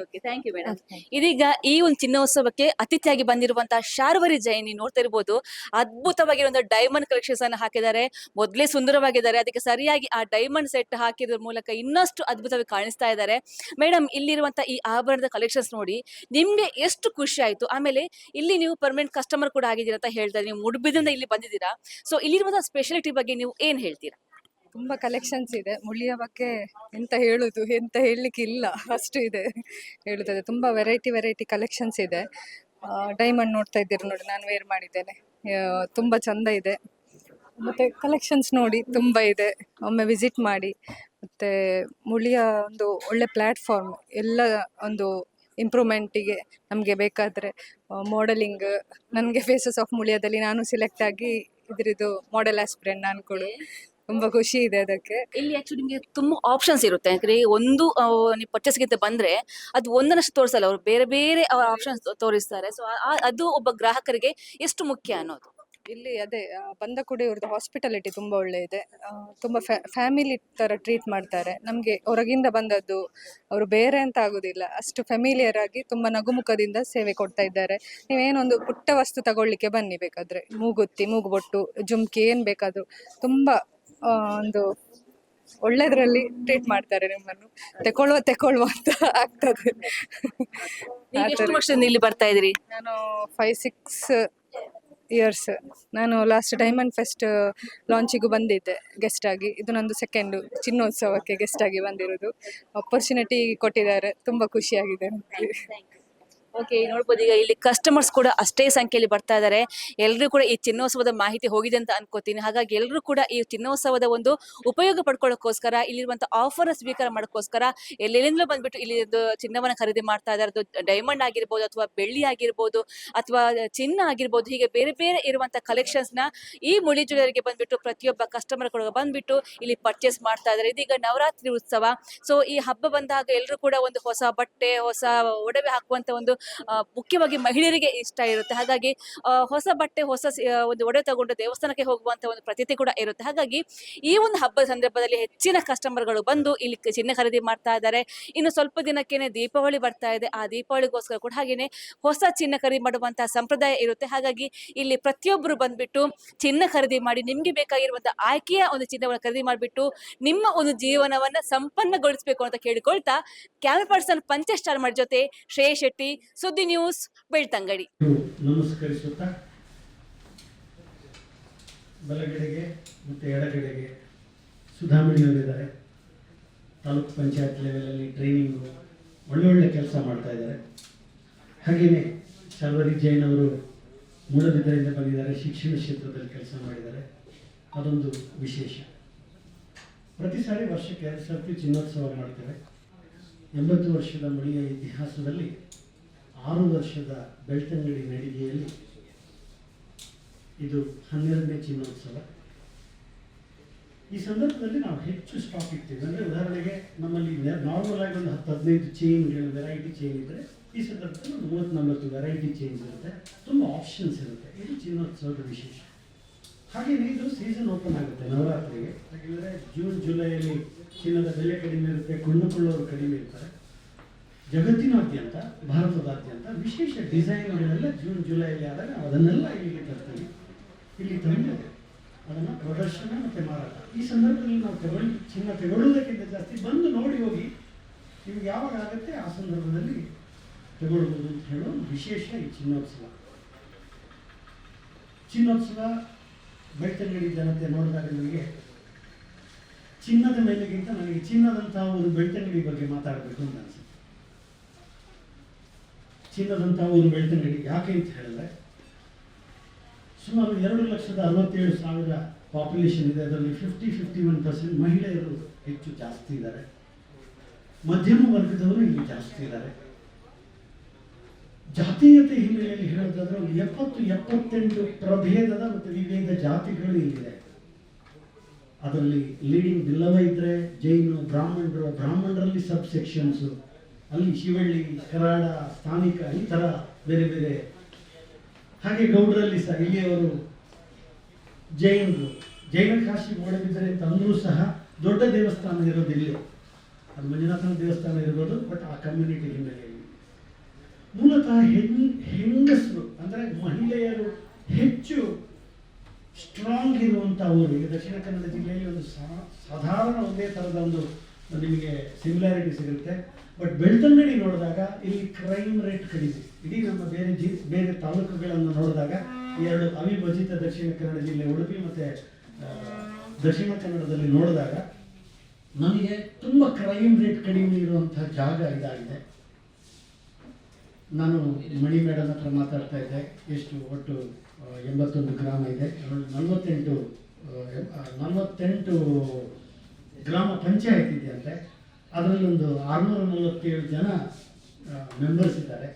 ಇದೀಗ ಈ ಒಂದು ಚಿನ್ನೋತ್ಸವಕ್ಕೆ ಅತಿಥಿಯಾಗಿ ಬಂದಿರುವಂತಹ ಶಾರ್ವರಿ ಜೈನಿ ನೋಡ್ತಾ ಇರ್ಬೋದು ಅದ್ಭುತವಾಗಿರುವಂತಹ ಡೈಮಂಡ್ ಕಲೆಕ್ಷನ್ಸ್ ಅನ್ನು ಹಾಕಿದ್ದಾರೆ. ಮೊದಲೇ ಸುಂದರವಾಗಿದ್ದಾರೆ. ಅದಕ್ಕೆ ಸರಿಯಾಗಿ ಆ ಡೈಮಂಡ್ ಸೆಟ್ ಹಾಕಿದ್ರ ಮೂಲಕ ಇನ್ನಷ್ಟು ಅದ್ಭುತವಾಗಿ ಕಾಣಿಸ್ತಾ ಇದ್ದಾರೆ. ಮೇಡಮ್ ಇಲ್ಲಿರುವಂತ ಈ ಆಭರಣದ ಕಲೆಕ್ಷನ್ಸ್ ನೋಡಿ, ನಿಮ್ಗೆ ಎಷ್ಟು ಖುಷಿ ಆಯ್ತು? ಆಮೇಲೆ ಇಲ್ಲಿ ನೀವು ಪರ್ಮನೆಂಟ್ ಕಸ್ಟಮರ್ ಕೂಡ ಆಗಿದ್ದೀರಾ ಅಂತ ಹೇಳ್ತಾರೆ ನೀವು ಮುಡುಬಿದಿಂದ ಇಲ್ಲಿ ಬಂದಿದ್ದೀರಾ. ಸೊ ಇಲ್ಲಿರುವಂತ ಸ್ಪೆಷಾಲಿಟಿ ಬಗ್ಗೆ ನೀವು ಏನ್ ಹೇಳ್ತೀರಾ? ತುಂಬಾ ಕಲೆಕ್ಷನ್ಸ್ ಇದೆ. ಮುಳಿಯ ಬಗ್ಗೆ ಎಂತ ಹೇಳುದು, ಎಂತ ಹೇಳಲಿಕ್ಕೆ ಇಲ್ಲ. ಅಷ್ಟು ಇದೆ ಹೇಳುತ್ತದೆ. ತುಂಬಾ ವೆರೈಟಿ ವೆರೈಟಿ ಕಲೆಕ್ಷನ್ಸ್ ಇದೆ. ಡೈಮಂಡ್ ನೋಡ್ತಾ ಇದ್ದೀರಿ ನೋಡಿ, ನಾನು ವೇರ್ ಮಾಡಿದ್ದೇನೆ. ತುಂಬಾ ಚಂದ ಇದೆ. ಮತ್ತೆ ಕಲೆಕ್ಷನ್ಸ್ ನೋಡಿ, ತುಂಬಾ ಇದೆ. ಒಮ್ಮೆ ವಿಸಿಟ್ ಮಾಡಿ. ಮತ್ತೆ ಮುಳಿಯ ಒಂದು ಒಳ್ಳೆ ಪ್ಲ್ಯಾಟ್ಫಾರ್ಮ್ ಎಲ್ಲ ಒಂದು ಇಂಪ್ರೂವ್ಮೆಂಟಿಗೆ ನಮಗೆ ಬೇಕಾದರೆ ಮಾಡೆಲಿಂಗ್ ನನಗೆ ಫೇಸಸ್ ಆಫ್ ಮುಳಿಯದಲ್ಲಿ ನಾನು ಸೆಲೆಕ್ಟ್ ಆಗಿ ಇದ್ರದ್ದು ಮಾಡೆಲ್ ಆಸ್ಪಿರೆಂಟ್ ನಾನು ಕೂಡ ತುಂಬಾ ಖುಷಿ ಇದೆ ಅದಕ್ಕೆ. ಇಲ್ಲಿ ಆಕ್ಚುಲಿ ನಿಮಗೆ ತುಂಬ ಆಪ್ಷನ್ಸ್ ಇರುತ್ತೆ. ಯಾಕಂದ್ರೆ ಒಂದು ನೀವು ನೀವು ಪರ್ಚೇಸ್ಗಿಂತ ಬಂದ್ರೆ ಅದು ಒಂದನಷ್ಟು ತೋರಿಸಲ್ಲ ಅವರು ಬೇರೆ ಬೇರೆ ಆಪ್ಷನ್ಸ್ ತೋರಿಸ್ತಾರೆ. ಸೊ ಅದು ಒಬ್ಬ ಗ್ರಾಹಕರಿಗೆ ಎಷ್ಟು ಮುಖ್ಯ ಅನ್ನೋದು. ಇಲ್ಲಿ ಅದೇ ಬಂದಕುಡಿ ಬಂದ ಕೂಡ ಇವ್ರದ್ದು ಹಾಸ್ಪಿಟಾಲಿಟಿ ತುಂಬಾ ಒಳ್ಳೆ ಇದೆ ತುಂಬಾ ಫ್ಯಾಮಿಲಿ ತರ ಟ್ರೀಟ್ ಮಾಡ್ತಾರೆ. ನಮಗೆ ಹೊರಗಿಂದ ಬಂದದ್ದು ಅವರು ಬೇರೆ ಅಂತ ಆಗುದಿಲ್ಲ. ಅಷ್ಟು ಫೆಮಿಲಿಯರ್ ಆಗಿ ತುಂಬಾ ನಗುಮುಖದಿಂದ ಸೇವೆ ಕೊಡ್ತಾ ಇದ್ದಾರೆ. ನೀವೇನೊಂದು ಪುಟ್ಟ ವಸ್ತು ತಗೊಳ್ಳಿಕ್ಕೆ ಬನ್ನಿ ಬೇಕಾದ್ರೆ. ಮೂಗುತ್ತಿ ಮೂಗುಬೊಟ್ಟು ಜುಮ್ಕಿ ಏನ್ ಬೇಕಾದರೂ ತುಂಬಾ ಒಂದು ಒಳ್ಳೆದ್ರಲ್ಲಿ ಟ್ರೀಟ್ ಮಾಡ್ತಾರೆ ನಿಮ್ಮನ್ನು. ತಕೊಳ್ಳುವ ತಕೊಳ್ಳುವ ಅಂತ ಆಗ್ತದೆ. ಇಲ್ಲಿ ಬರ್ತಾ ಇದ್ರಿ ನಾನು ಫೈವ್ ಸಿಕ್ಸ್ ಇಯರ್ಸ್ ನಾನು ಲಾಸ್ಟ್ ಡೈಮಂಡ್ ಫೆಸ್ಟ್ ಲಾಂಚಿಗೂ ಬಂದಿದ್ದೆ ಗೆಸ್ಟ್ ಆಗಿ. ಇದು ನಂದು ಸೆಕೆಂಡ್ ಚಿನ್ನೋತ್ಸವಕ್ಕೆ ಗೆಸ್ಟ್ ಆಗಿ ಬಂದಿರೋದು. ಅಪರ್ಚುನಿಟಿ ಕೊಟ್ಟಿದ್ದಾರೆ. ತುಂಬಾ ಖುಷಿಯಾಗಿದೆ. ಓಕೆ ನೋಡ್ಬೋದು, ಈಗ ಇಲ್ಲಿ ಕಸ್ಟಮರ್ಸ್ ಕೂಡ ಅಷ್ಟೇ ಸಂಖ್ಯೆಯಲ್ಲಿ ಬರ್ತಾ ಇದ್ದಾರೆ ಎಲ್ಲರೂ ಕೂಡ ಈ ಚಿನ್ನೋತ್ಸವದ ಮಾಹಿತಿ ಹೋಗಿದೆ ಅಂತ ಅನ್ಕೋತೀನಿ. ಹಾಗಾಗಿ ಎಲ್ಲರೂ ಕೂಡ ಈ ಚಿನ್ನೋತ್ಸವದ ಒಂದು ಉಪಯೋಗ ಪಡ್ಕೊಳ್ಳೋಕ್ಕೋಸ್ಕರ, ಇಲ್ಲಿರುವಂತ ಆಫರ್ ಸ್ವೀಕಾರ ಮಾಡೋಕ್ಕೋಸ್ಕರ ಎಲ್ಲೆಲ್ಲಿಂದಲೂ ಬಂದ್ಬಿಟ್ಟು ಇಲ್ಲಿ ಒಂದು ಚಿನ್ನವನ್ನ ಖರೀದಿ ಮಾಡ್ತಾ ಇದ್ದಾರೆ ಅದು ಡೈಮಂಡ್ ಆಗಿರ್ಬೋದು ಅಥವಾ ಬೆಳ್ಳಿ ಆಗಿರ್ಬೋದು ಅಥವಾ ಚಿನ್ನ ಆಗಿರ್ಬೋದು, ಹೀಗೆ ಬೇರೆ ಬೇರೆ ಇರುವಂಥ ಕಲೆಕ್ಷನ್ಸ್ನ ಈ ಮುಳಿ ಜ್ಯುವೆಲರಿಗೆ ಬಂದ್ಬಿಟ್ಟು ಪ್ರತಿಯೊಬ್ಬ ಕಸ್ಟಮರ್ ಕೂಡ ಬಂದ್ಬಿಟ್ಟು ಇಲ್ಲಿ ಪರ್ಚೇಸ್ ಮಾಡ್ತಾ ಇದ್ದಾರೆ ಇದೀಗ ನವರಾತ್ರಿ ಉತ್ಸವ. ಸೊ ಈ ಹಬ್ಬ ಬಂದಾಗ ಎಲ್ಲರೂ ಕೂಡ ಒಂದು ಹೊಸ ಬಟ್ಟೆ, ಹೊಸ ಒಡವೆ ಹಾಕುವಂತ ಒಂದು ಮುಖ್ಯವಾಗಿ ಮಹಿಳೆಯರಿಗೆ ಇಷ್ಟ ಇರುತ್ತೆ. ಹಾಗಾಗಿ ಹೊಸ ಬಟ್ಟೆ, ಹೊಸ ಒಂದು ಒಡೆ ತಗೊಂಡು ದೇವಸ್ಥಾನಕ್ಕೆ ಹೋಗುವಂತ ಒಂದು ಪ್ರತೀತಿ ಕೂಡ ಇರುತ್ತೆ. ಹಾಗಾಗಿ, ಈ ಒಂದು ಹಬ್ಬದ ಸಂದರ್ಭದಲ್ಲಿ ಹೆಚ್ಚಿನ ಕಸ್ಟಮರ್ಗಳು ಬಂದು ಇಲ್ಲಿ ಚಿನ್ನ ಖರೀದಿ ಮಾಡ್ತಾ ಇದ್ದಾರೆ. ಇನ್ನು ಸ್ವಲ್ಪ ದಿನಕ್ಕೇನೆ ದೀಪಾವಳಿ ಬರ್ತಾ ಇದೆ. ಆ ದೀಪಾವಳಿಗೋಸ್ಕರ ಕೂಡ ಹಾಗೇನೆ ಹೊಸ ಚಿನ್ನ ಖರೀದಿ ಮಾಡುವಂತಹ ಸಂಪ್ರದಾಯ ಇರುತ್ತೆ. ಹಾಗಾಗಿ, ಇಲ್ಲಿ ಪ್ರತಿಯೊಬ್ಬರು ಬಂದ್ಬಿಟ್ಟು ಚಿನ್ನ ಖರೀದಿ ಮಾಡಿ, ನಿಮ್ಗೆ ಬೇಕಾಗಿರುವಂತಹ ಆಯ್ಕೆಯ ಒಂದು ಚಿನ್ನವನ್ನು ಖರೀದಿ ಮಾಡಿಬಿಟ್ಟು, ನಿಮ್ಮ ಒಂದು ಜೀವನವನ್ನ ಸಂಪನ್ನಗೊಳಿಸಬೇಕು ಅಂತ ಕೇಳಿಕೊಳ್ತಾ, ಕ್ಯಾಮರಾ ಪರ್ಸನ್ ಪಂಚ ಸ್ಟಾರ್ ಮಾಡಿ ಜೊತೆ ಶ್ರೇಯ ಶೆಟ್ಟಿ ಸುದ್ದಿ ನ್ಯೂಸ್ ಬೆಳ್ತಂಗಡಿ. ಬಲಗಡೆಗೆ ಮತ್ತು ಎಡಗಡೆಗೆ ಸುಧಾಮಣಿಯವರಿದ್ದಾರೆ. ತಾಲೂಕು ಪಂಚಾಯತ್ ಲೆವೆಲಲ್ಲಿ ಟ್ರೈನಿಂಗು ಒಳ್ಳೊಳ್ಳೆ ಕೆಲಸ ಮಾಡ್ತಾ ಇದ್ದಾರೆ. ಹಾಗೆಯೇ ಶರ್ವರಿ ಜೈನ್ ಅವರು ಮೂಲಬಿದ್ದರಿಂದ ಬಂದಿದ್ದಾರೆ, ಶಿಕ್ಷಣ ಕ್ಷೇತ್ರದಲ್ಲಿ ಕೆಲಸ ಮಾಡಿದ್ದಾರೆ. ಅದೊಂದು ವಿಶೇಷ. ಪ್ರತಿ ಸಾರಿ ವರ್ಷಕ್ಕೆ ಎರಡು ಸರ್ತಿ ಚಿನ್ನೋತ್ಸವ ಮಾಡ್ತೇವೆ. ಎಂಬತ್ತು ವರ್ಷದ ಮಳಿಯ ಇತಿಹಾಸದಲ್ಲಿ ಆರು ವರ್ಷದ ಬೆಳ್ತಂಗಡಿ ನಡಿಗೆಯಲ್ಲಿ ಇದು ಹನ್ನೆರಡನೇ ಚಿನ್ನೋತ್ಸವ. ಈ ಸಂದರ್ಭದಲ್ಲಿ ನಾವು ಹೆಚ್ಚು ಸ್ಟಾಕ್ ಇಡ್ತೀವಿ. ಅಂದರೆ ಉದಾಹರಣೆಗೆ ನಮ್ಮಲ್ಲಿ ನಾರ್ಮಲ್ ಆಗಿ ಒಂದು ಹತ್ತು, ಹದಿನೈದು ಚೈನ್ಗಳು ವೆರೈಟಿ ಚೈನ್ ಇದ್ದರೆ ಈ ಸಂದರ್ಭದಲ್ಲಿ ಒಂದು ಮೂವತ್ತು ವೆರೈಟಿ ಚೇಂಜ್ ಇರುತ್ತೆ. ತುಂಬ ಆಪ್ಷನ್ಸ್ ಇರುತ್ತೆ. ಇದು ಚಿನ್ನೋತ್ಸವದ ವಿಶೇಷ. ಹಾಗೆಯೇ ಇದು ಸೀಸನ್ ಓಪನ್ ಆಗುತ್ತೆ ನವರಾತ್ರಿಗೆ. ಯಾಕೆಂದರೆ ಜೂನ್ ಜುಲೈಯಲ್ಲಿ ಚಿನ್ನದ ಬೆಲೆ ಕಡಿಮೆ ಇರುತ್ತೆ, ಕೊಂಡುಕೊಳ್ಳೋರು ಕಡಿಮೆ ಇರ್ತಾರೆ. ಜಗತ್ತಿನಾದ್ಯಂತ, ಭಾರತದಾದ್ಯಂತ ವಿಶೇಷ ಡಿಸೈನ್ಗಳೆಲ್ಲ ಜೂನ್, ಜುಲೈಯಲ್ಲಿ ಆದಾಗ ಅದನ್ನೆಲ್ಲ ಇಲ್ಲಿಗೆ ತರ್ತೀವಿ. ಇಲ್ಲಿ ತಂದು ಅದನ್ನು ಪ್ರದರ್ಶನ ಮತ್ತು ಮಾರಾಟ. ಈ ಸಂದರ್ಭದಲ್ಲಿ ನಾವು ತಗೊಳ್ಳಿ ಚಿನ್ನ ತಗೊಳ್ಳೋದಕ್ಕಿಂತ ಜಾಸ್ತಿ ಬಂದು ನೋಡಿ ಹೋಗಿ ನಿಮ್ಗೆ ಯಾವಾಗ ಆಗುತ್ತೆ ಆ ಸಂದರ್ಭದಲ್ಲಿ ತಗೊಳ್ಬೋದು ಅಂತ ಹೇಳೋ ವಿಶೇಷ ಈ ಚಿನ್ನೋತ್ಸವ. ಚಿನ್ನೋತ್ಸವ ಬೆಳ್ತಂಗಡಿ ಜನತೆ ನೋಡಿದಾಗ ನನಗೆ ಚಿನ್ನದ ಮೇಲೆಗಿಂತ ನನಗೆ ಚಿನ್ನದಂತಹ ಒಂದು ಬೆಳ್ತಂಗಡಿ ಬಗ್ಗೆ ಮಾತಾಡಬೇಕು ಅಂತ ಅನ್ಸುತ್ತೆ. ಚಿನ್ನದಂತಹ ಒಂದು ಬೆಳ್ತಂಗಡಿ ಯಾಕೆ ಅಂತ ಹೇಳಿದ್ರೆ, ಸುಮಾರು ಎರಡು ಲಕ್ಷದ ಅರವತ್ತೇಳು ಸಾವಿರ ಪಾಪ್ಯುಲೇಷನ್ ಇದೆ. ಅದರಲ್ಲಿ ಫಿಫ್ಟಿ ಫಿಫ್ಟಿ ಒನ್ ಪರ್ಸೆಂಟ್ ಮಹಿಳೆಯರು ಹೆಚ್ಚು ಜಾಸ್ತಿ ಇದ್ದಾರೆ. ಮಧ್ಯಮ ವರ್ಗದವರು ಇಲ್ಲಿ ಜಾಸ್ತಿ ಇದ್ದಾರೆ. ಜಾತೀಯತೆ ಹಿನ್ನೆಲೆಯಲ್ಲಿ ಹೇಳೋದಾದ್ರೆ ಒಂದು ಎಪ್ಪತ್ತು, ಎಪ್ಪತ್ತೆಂಟು ಪ್ರಭೇದದ ಮತ್ತು ವಿವಿಧ ಜಾತಿಗಳು ಇಲ್ಲಿದೆ. ಅದರಲ್ಲಿ ಲೀಡಿಂಗ್ ಬಿಲ್ಲವ ಇದ್ರೆ ಜೈನು ಬ್ರಾಹ್ಮಣರು ಬ್ರಾಹ್ಮಣರಲ್ಲಿ ಸಬ್ ಸೆಕ್ಷನ್ಸು ಅಲ್ಲಿ ಶಿವಳ್ಳಿ ಕರಾಡ ಸ್ಥಾನಿಕ ಈ ಥರ ಬೇರೆ ಬೇರೆ. ಹಾಗೆ ಗೌಡರಲ್ಲಿ ಸಹ ಇಲ್ಲಿಯವರು ಜೈನರು. ಜೈನ ಕಾಶಿ ಒಳಗಿದ್ದರೆ ತಂದರೂ ಸಹ ದೊಡ್ಡ ದೇವಸ್ಥಾನ ಇರೋದು ಇಲ್ಲಿ ಅದು ಮಂಜುನಾಥನ ದೇವಸ್ಥಾನ ಇರ್ಬೋದು ಬಟ್ ಆ ಕಮ್ಯುನಿಟಿ ಹಿನ್ನೆಲೆಯಲ್ಲಿ ಮೂಲತಃ ಹೆಣ್, ಹೆಂಗಸರು, ಅಂದರೆ ಮಹಿಳೆಯರು ಹೆಚ್ಚು ಸ್ಟ್ರಾಂಗ್ ಇರುವಂಥ ಊರು. ಈಗ ದಕ್ಷಿಣ ಕನ್ನಡ ಜಿಲ್ಲೆಯಲ್ಲಿ ಒಂದು ಸಾಧಾರಣ ಒಂದೇ ಥರದ ಒಂದು ನಿಮಗೆ ಸಿಮಿಲಾರಿಟಿ ಸಿಗುತ್ತೆ. ಬಟ್ ಬೆಳ್ತಂಗಡಿ ನೋಡಿದಾಗ ಇಲ್ಲಿ ಕ್ರೈಮ್ ರೇಟ್ ಕಡಿಮೆ. ಇಡೀ ನಮ್ಮ ಬೇರೆ ಜಿ, ಬೇರೆ ತಾಲೂಕುಗಳನ್ನು ನೋಡಿದಾಗ ಎರಡು ಅವಿಭಜಿತ ದಕ್ಷಿಣ ಕನ್ನಡ ಜಿಲ್ಲೆ ಉಡುಪಿ ಮತ್ತು ದಕ್ಷಿಣ ಕನ್ನಡದಲ್ಲಿ ನೋಡಿದಾಗ ನನಗೆ ತುಂಬ ಕ್ರೈಮ್ ರೇಟ್ ಕಡಿಮೆ ಇರುವಂತಹ ಜಾಗ ಇದಾಗಿದೆ. ನಾನು ಮಣಿ ಮೇಡಮ್ ಹತ್ರ ಮಾತಾಡ್ತಾ ಇದ್ದೆ. ಎಷ್ಟು ಒಟ್ಟು ಎಂಬತ್ತೊಂದು ಗ್ರಾಮ ಇದೆ. ನಲವತ್ತೆಂಟು ನಲವತ್ತೆಂಟು ಗ್ರಾಮ ಪಂಚಾಯತ್ ಇದೆಯಂತೆ. ಅದರಲ್ಲಿ ಒಂದು ಆರುನೂರ ನಲವತ್ತೇಳು ಜನ ಮೆಂಬರ್ಸ್ ಇದ್ದಾರೆ.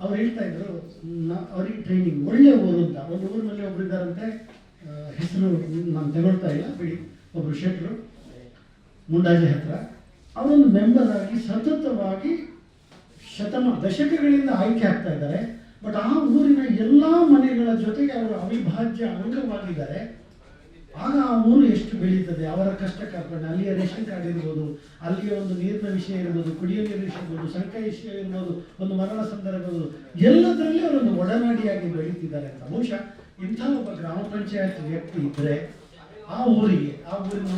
ಅವ್ರು ಹೇಳ್ತಾ ಇದ್ರು ಅವರಿಗೆ ಟ್ರೈನಿಂಗ್ ಒಳ್ಳೆ ಊರು ಅಂತ. ಒಂದು ಊರಿನಲ್ಲಿ ಒಬ್ರು ಇದ್ದಾರಂತೆ ಹೆಸರು ನಾನು ತಗೊಳ್ತಾ ಇಲ್ಲ, ಬಿಡಿ. ಒಬ್ರು ಶೆಟ್ರು, ಮುಂಡಾಜೆ ಹತ್ರ. ಅವರೊಂದು ಮೆಂಬರ್ ಆಗಿ ಸತತವಾಗಿ ಶತಮ, ದಶಕಗಳಿಂದ ಆಯ್ಕೆ ಆಗ್ತಾ ಇದ್ದಾರೆ. ಬಟ್ ಆ ಊರಿನ ಎಲ್ಲ ಮನೆಗಳ ಜೊತೆಗೆ ಅವರು ಅವಿಭಾಜ್ಯ ಅಂಗವಾಗಿದ್ದಾರೆ. ಆಗ ಆ ಊರು ಎಷ್ಟು ಬೆಳೀತದೆ? ಅವರ ಕಷ್ಟ ಕಾರ್ಪಣ್ಯ ಅಲ್ಲಿಯ ರೇಷನ್ ಕಾರ್ಡ್ ಇರ್ಬೋದು ಅಲ್ಲಿಯ ಒಂದು ನೀರಿನ ವಿಷಯ ಇರ್ಬೋದು ಕುಡಿಯುವ ನೀರಿನ ವಿಷಯ ಇರ್ಬೋದು ಸಂಕ ವಿಷಯ ಇರ್ಬೋದು ಒಂದು ಮರಣ ಸಂದರ್ಭ ಎಲ್ಲದರಲ್ಲಿ ಅವರೊಂದು ಒಡನಾಡಿಯಾಗಿ ಬೆಳೀತಿದ್ದಾರೆ ಅಂತ. ಬಹುಶಃ ಇಂಥ ಒಬ್ಬ ಗ್ರಾಮ ಪಂಚಾಯತ್ ವ್ಯಕ್ತಿ ಇದ್ದರೆ ಆ ಊರಿಗೆ ಆ ಊರಿನ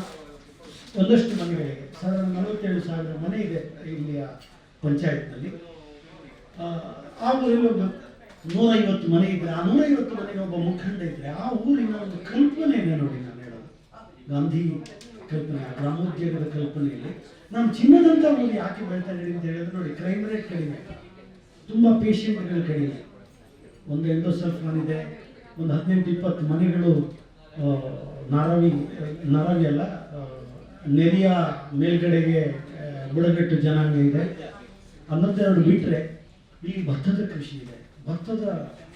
ಒಂದಷ್ಟು ಮನೆಗಳಿಗೆ ಸಾವಿರದ ನಲವತ್ತೇಳು ಸಾವಿರ ಮನೆ ಇದೆ ಇಲ್ಲಿಯ ಪಂಚಾಯತ್ನಲ್ಲಿ. ಆ, ಊರಿನ ಒಬ್ಬ ನೂರೈವತ್ತು ಮನೆ ಇದ್ರೆ ಆ ನೂರೈವತ್ತು ಮನೆಗೆ ಒಬ್ಬ ಮುಖಂಡ ಇದ್ರೆ ಆ ಊರಿನ ಒಂದು ಕಲ್ಪನೆಯನ್ನು ನೋಡಿ ಗಾಂಧಿ ಕಲ್ಪನೆ ಗ್ರಾಮೋದ್ಯೋಗದ ಕಲ್ಪನೆಯಲ್ಲಿ. ನಾನು ಚಿನ್ನದಂತ ಒಂದು ಯಾಕೆ ಬೆಳ್ತಾ ಅಂತ ಹೇಳಿದ್ರೆ ನೋಡಿ ಕ್ರೈಮ್ ರೇಟ್ ಕಡಿಮೆ. ತುಂಬ ಪೇಷಂಟ್ಗಳು ಕಡಿಮೆ. ಒಂದು ಎಂಡೋಸಲ್ಫಾನ್ ಇದೆ, ಒಂದು ಹದಿನೆಂಟು, ಇಪ್ಪತ್ತು ಮನೆಗಳು ನರವಿ ನರವಿ ಅಲ್ಲ ನೆರಿಯ ಮೇಲ್ಗಡೆಗೆ ಬುಡಗಟ್ಟು ಜನಾಂಗ ಇದೆ. ಹನ್ನೊಂದೆರಡು ಬಿಟ್ಟರೆ ಈ ಭತ್ತದ ಕೃಷಿ ಇದೆ. ಭತ್ತದ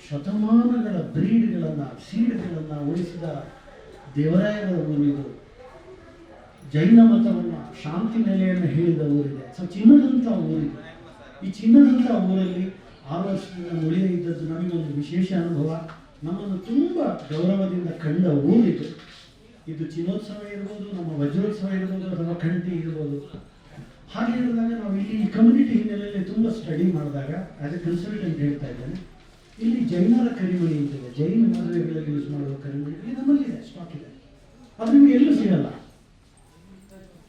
ಶತಮಾನಗಳ ಬ್ರೀಡ್ಗಳನ್ನು ಸೀಡ್ಗಳನ್ನು ಉಳಿಸಿದ ದೇವರಾಯರ ಊರಿದು ಜೈನ ಮತವನ್ನು ಶಾಂತಿ ನೆಲೆಯನ್ನು ಹೇಳಿದ ಊರಿದೆ. ಸೊ ಚಿನ್ನದಂಥ ಊರಿದೆ. ಈ ಚಿನ್ನದಂಥ ಊರಲ್ಲಿ ಆರು ವರ್ಷದಿಂದ ಉಳಿದೇ ಇದ್ದದ್ದು ನಮಗೊಂದು ವಿಶೇಷ ಅನುಭವ. ನಮ್ಮನ್ನು ತುಂಬ ಗೌರವದಿಂದ ಕಂಡ ಊರಿದು. ಇದು ಚಿನ್ನೋತ್ಸವ ಇರ್ಬೋದು, ನಮ್ಮ ವಜ್ರೋತ್ಸವ ಇರ್ಬೋದು, ಅಥವಾ ಕಂಠಿ ಇರ್ಬೋದು. ಹಾಗೆ ಹೇಳಿದಾಗ ನಾವು ಇಲ್ಲಿ ಈ ಕಮ್ಯುನಿಟಿ ಹಿನ್ನೆಲೆಯಲ್ಲಿ ತುಂಬ ಸ್ಟಡಿ ಮಾಡಿದಾಗ ಆ್ಯಸ್ ಎ ಕನ್ಸಲ್ಟೆಂಟ್ ಹೇಳ್ತಾ ಇದ್ದೇನೆ. ಇಲ್ಲಿ ಜೈನರ ಕರಿಮಣಿ ಅಂತಿದೆ ಜೈನ ಮದುವೆಗಳಲ್ಲಿ ಯೂಸ್ ಮಾಡುವ ಕರಿಮಣಿ ನಮ್ಮಲ್ಲಿದೆ ಸ್ಟಾಕ್ ಇದೆ. ಅದು ನಿಮಗೆ ಎಲ್ಲೂ ಸಿಗಲ್ಲ.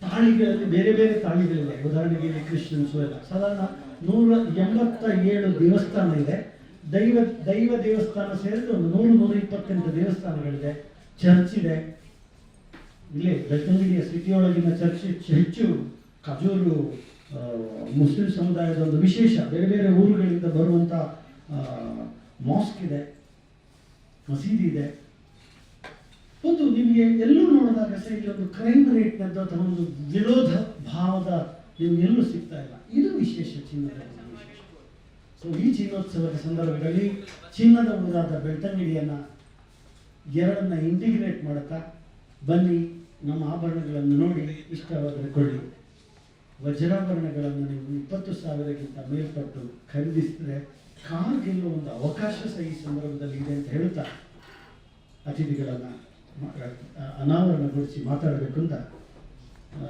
ತಾಳಿಗಳಲ್ಲಿ, ಬೇರೆ ಬೇರೆ ತಾಳಿಗಳಿವೆ ಉದಾಹರಣೆಗೆ ಇಲ್ಲಿ ಕ್ರಿಶ್ಚಿಯನ್ಸು ಎಲ್ಲ. ಸಾಧಾರಣ ನೂರ ಎಂಬತ್ತ ಏಳು ದೇವಸ್ಥಾನ ಇದೆ. ದೈವ ದೈವ ದೇವಸ್ಥಾನ ಸೇರಿದ ಒಂದು ನೂರು, ನೂರ ಇಪ್ಪತ್ತೆಂಟು ದೇವಸ್ಥಾನಗಳಿದೆ. ಚರ್ಚ್ ಇದೆ. ಇಲ್ಲಿ ಬೆಳ್ತಂಗಡಿಯ ಸಿಟಿಯೊಳಗಿನ ಚರ್ಚ್ ಹೆಚ್ಚು ಖಜೂರು ಮುಸ್ಲಿಂ ಸಮುದಾಯದ ಒಂದು ವಿಶೇಷ. ಬೇರೆ ಬೇರೆ ಊರುಗಳಿಂದ ಬರುವಂಥ ಮಾಸ್ಕ್ ಇದೆ, ಮಸೀದಿ ಇದೆ. ಒಂದು ನಿಮಗೆ ಎಲ್ಲೂ ನೋಡಿದಾಗ ಇಲ್ಲಿ ಒಂದು ಕ್ರೈಮ್ ರೇಟ್ನದ್ದು ಅಥವಾ ಒಂದು ವಿರೋಧ ಭಾವದ ನಿಮ್ಗೆ ಎಲ್ಲೂ ಸಿಗ್ತಾ ಇಲ್ಲ. ಇದು ವಿಶೇಷ ಚಿನ್ನದ ಸೊ ಈ ಚಿನ್ನೋತ್ಸವದ ಸಂದರ್ಭದಲ್ಲಿ ಚಿನ್ನದ ಊರಾದ ಬೆಳ್ತಂಗಡಿಯನ್ನು ಎರಡನ್ನ ಇಂಟಿಗ್ರೇಟ್ ಮಾಡುತ್ತಾ ಬನ್ನಿ, ನಮ್ಮ ಆಭರಣಗಳನ್ನು ನೋಡಿ, ಇಷ್ಟವಾದರೆ ಕೊಳ್ಳಿ ವಜ್ರಾಭರಣಗಳನ್ನು ನೀವು ಇಪ್ಪತ್ತು ಸಾವಿರಕ್ಕಿಂತ ಮೇಲ್ಪಟ್ಟು ಖರೀದಿಸಿದ್ರೆ ಗೆಲ್ಲುವ ಒಂದು ಅವಕಾಶ ಸಹ ಈ ಸಂದರ್ಭದಲ್ಲಿ ಇದೆ ಅಂತ ಹೇಳ್ತಾ ಅತಿಥಿಗಳನ್ನು ಅನಾವರಣಗೊಳಿಸಿ ಮಾತಾಡಬೇಕು ಅಂತ